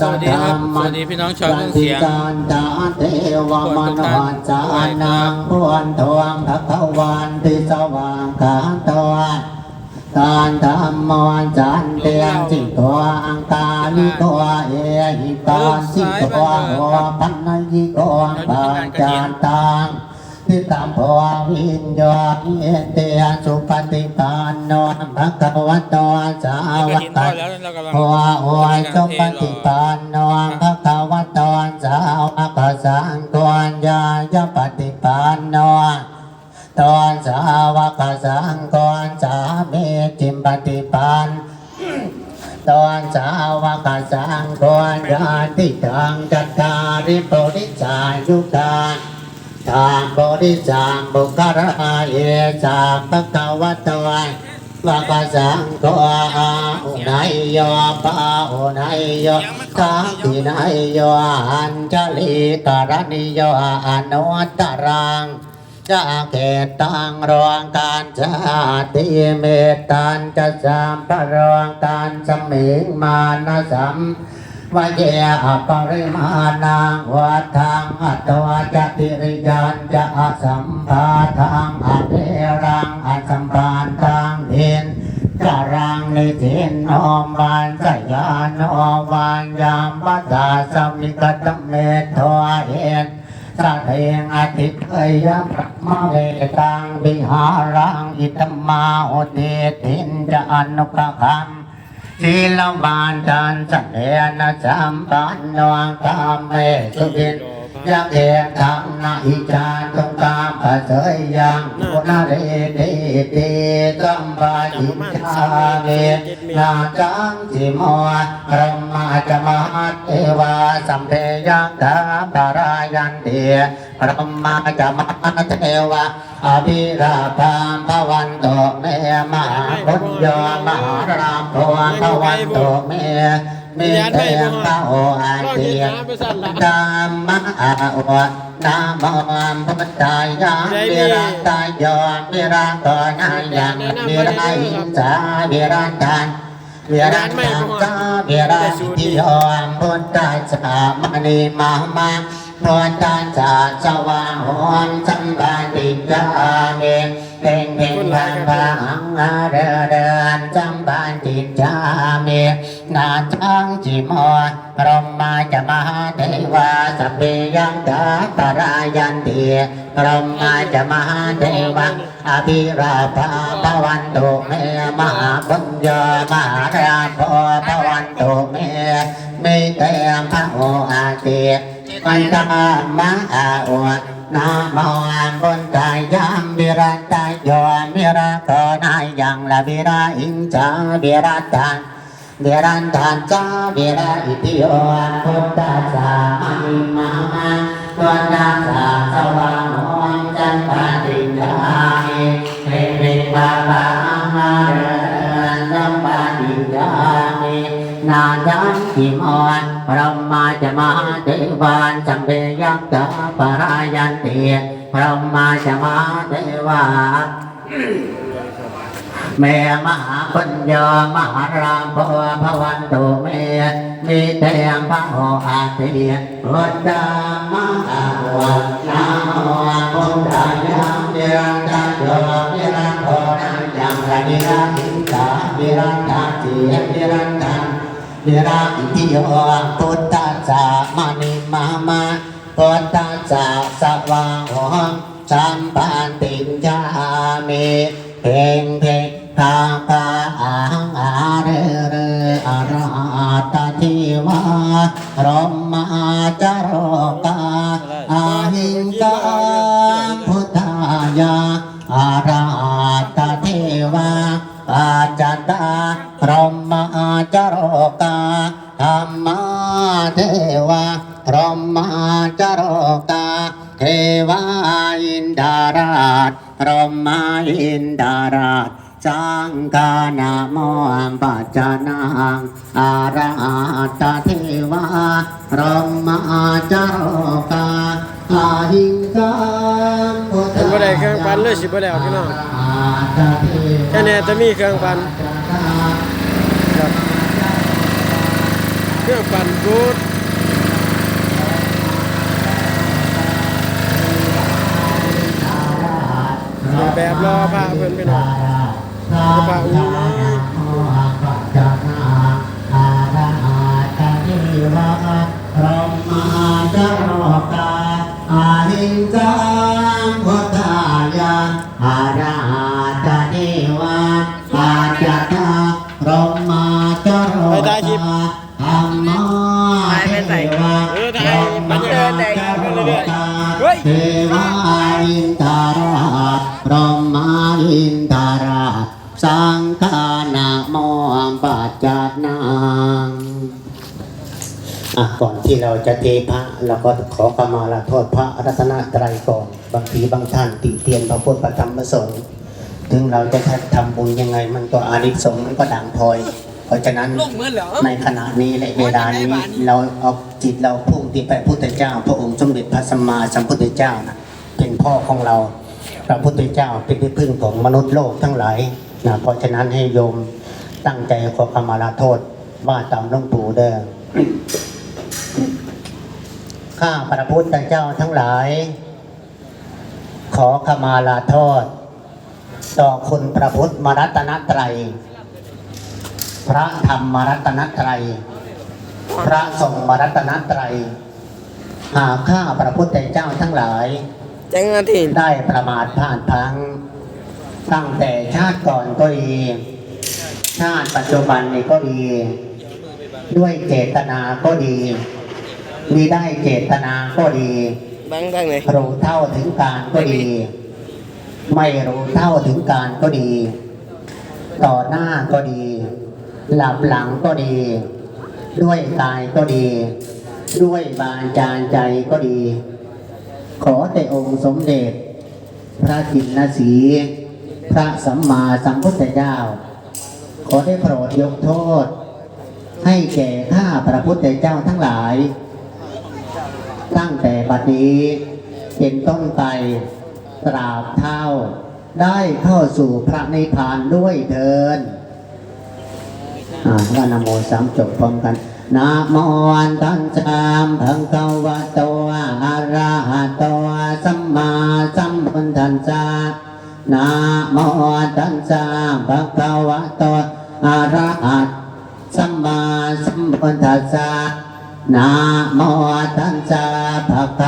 สัสวัสดีครับสวัสดีพี่น้องชาวเครื่องเสียงจานตาเทวมโนจานังพวนทวงพระขวันติสว่างกาตัวการธรรมวันจันเตียงจิตตัวอังคาลิตัวเอหิตานสิตัวหัวพันนยิโกงปาจานตัง ทิตามภวาวิญญาณเอเตสุปฏิปานโนภะคะวะโตสาวกตัภวะโอสุปฏิปานโนภะคะวะโตสาวกสังฆญายปฏิปานโนตอนสาวกสังฆสามีจิมปฏิปานตอนสาวกสังฆญาติทังจัตตาริปุริจายุกา ทางบริจาคบุคลาเยจาปะกวะตวันวะกสังโฆอาอุไนยโยปาอุไนยโยทังทิไนยโยอัญจลิกรณิโยอนุตตรังจะเกตังรวงการชาติเมตตันจะสามพระรวงการสมิงมานะสัม วะเยอปริมาณังวัฏทางอัตวาจติริยันจะอสัมภาทังอเทรังอสัมปานตังเห็นจารังนิทินอมานสยานอวานยามปัสสาสมิกตเมโทเห็นสัตเหงอติเทยพระมะเวตังวิหารังอิตมาโอเตตินจะอนุกคัม ทีลบานจันสัเนนจัมปันนวังตามเมสุกิน ยังเอกธรรมนาอิจาตุงกามปะเสยยังปุนาเรติติสัมปะอิจาเมนาจังจิโมพระมาจมหัตเทวาสัมเพยังธรรมตารายันเตียพระมาจมหัตเทวาอภิราภามภวันโตเมมหาพุทธโยมหารามโทภวันโตเม มีเตงพระโออาเตียตามมหาอวดนามอัมพุทธายาวิรังตายโยวิรังกนายังวิรังอินสาวิรังกันวิรังตังกาวิรังติโยอัมพุทธาสามณีมหมา นวลตาจาสว่างหอนสัมบาติกาเมเพ่งเพ่งพังพังอาเดเดินสัมบาติจาเมนาจังจิมอพรหมาจะมหาเทวาสัพเพยังกาตรายันติพรหมาจะมหาเทวาอภิราภาภวันตุเมมหาบุญญามหาราภภวันตุเมมิเตมพระโออาเตีย มันตามะอาอวดนาโมอัมบุญตายยามวิรัตตายโยมิระโนายยังละวิราอิงจาวิรัตตันวิรันตันจาวิระอิติโยอัมพุทธัสสะอามิมามาตัวนาสาสวางโอนจันทาติจามิเพ่งเพ่งบาบามา นาจังกิมอนพระมาจะมาเทวานสัมเพยักตาปรายันติพระมาจะมาเทวาเมมหาปัญญามหารามพวพวันตุเมมีเตียงพระโออาเตียพุทธามหาวันนาโมพุทธายามเดรังจันโยเดรังโคนังยังระดิรังอิตาเดรังตาเจียเดรังตัง เวลาอิโยพุทธัสสะมณีมามาพุทธัสสะสว่างหงสัมปันติจามิเพ่งเพ่งทาคาอาหังอาเรเรอรหัตทิวารมมาจารกาอาหิงกาพุทธายาอาราตเทวาอาจตตา พรหมาจารกาธรรมาเทวาพรหมาจารกาเทวาอินดาราชพรหมาอินดาราชสังฆานาโมอัมปัจจานังอาราตเทวาพรหมาจารกาอาหิงกาพุทธเป็นบ่ได้เครื่องปั่นเลยสิบ่ได้เอาพี่น้องอาตเทวาแค่นี้จะมีเครื่องปั่น พ ปั่นบูธมีแบบรอพระเพิ่นพี่น้องพระอุ้งรมมาจารกาอาหิงจังพุทธายาอาวาอาจตตารมมาจารไปได้คลิป ธรรมาเทวาเออถ่ารรยากาศแดงไปเรื่อยๆเทวาอินทาราชรมมาอินทาราชสังฆานาโมปัจจานังก่อนที่เราจะเทพระเราก็ขอขมาลาโทษพระรัตนตรัยก่อน บางทีบางท่านติเตียนพระพุทธพระธรรมพระสงฆ์ถึงเราจะทำบุญยังไงมันก็อานิสงส์มันก็ด่างพลอย เพราะฉะนั้นลงเหมือนเหรอในขณะนี้และเวลานี้เราเอาจิตเราพุ่งที่ไปพุทธเจ้า พระองค์สมเด็จพระสัมมาสัมพุทธเจ้านะเป็นพ่อของเราพระพุทธเจ้าเป็นที่พึ่งของมนุษย์โลกทั้งหลายนะเพราะฉะนั้นให้โยมตั้งใจขอขมาลาโทษว่าตามหลวงปู่เด้อข้าพระพุทธเจ้าทั้งหลาย ขอขมาลาโทษ ต่อคุณพระพุทธมรัตนตรัย พระธรรมรัตนตรัย พระสงฆ์มรัตนตรัย หากข้าพระพุทธเจ้าทั้งหลายแจ้งนาทีได้ประมาทพลาดพลั้ง ตั้งแต่ชาติก่อนก็ดีชาติปัจจุบันนี้ก็ดี ด้วยเจตนาก็ดี มีได้เจตนาก็ดีบังทางไหนรู้เท่าถึงการก็ดี ไม่รู้เท่าถึงการก็ดี ต่อหน้าก็ดี หลับหลังก็ดี ด้วยกายก็ดี ด้วยบาจารใจก็ดี ขอแต่องค์สมเด็จ พระจินสี พระสัมมาสัมพุทธเจ้า ขอได้โปรดยกโทษ ให้แก่ข้าพระพุทธเจ้าทั้งหลาย ตั้งแต่บัดนี้เป็นต้นไปตราบเท่าได้เข้าสู่พระนิพพานด้วยเถิน อ่าว่านโมสามจบพร้อมกันนะโมอันตันจามพังกวะโตอะระหะโตสัมมาสัมพุทธัสสะนะโมอันตันจามพังกวะโตอะระหะสัมมาสัมพุทธัสสะนะโมตัสสะภะคะวะ